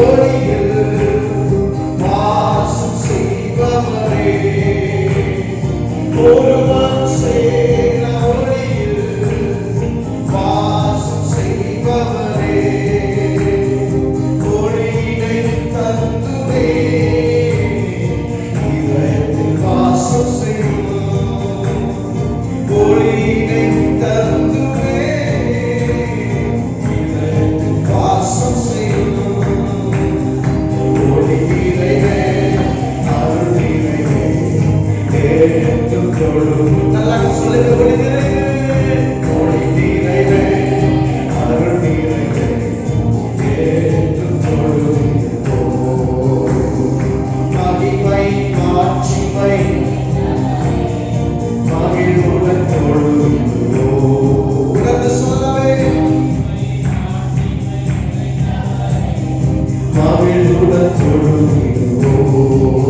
holy Oh, oh, oh. Lord,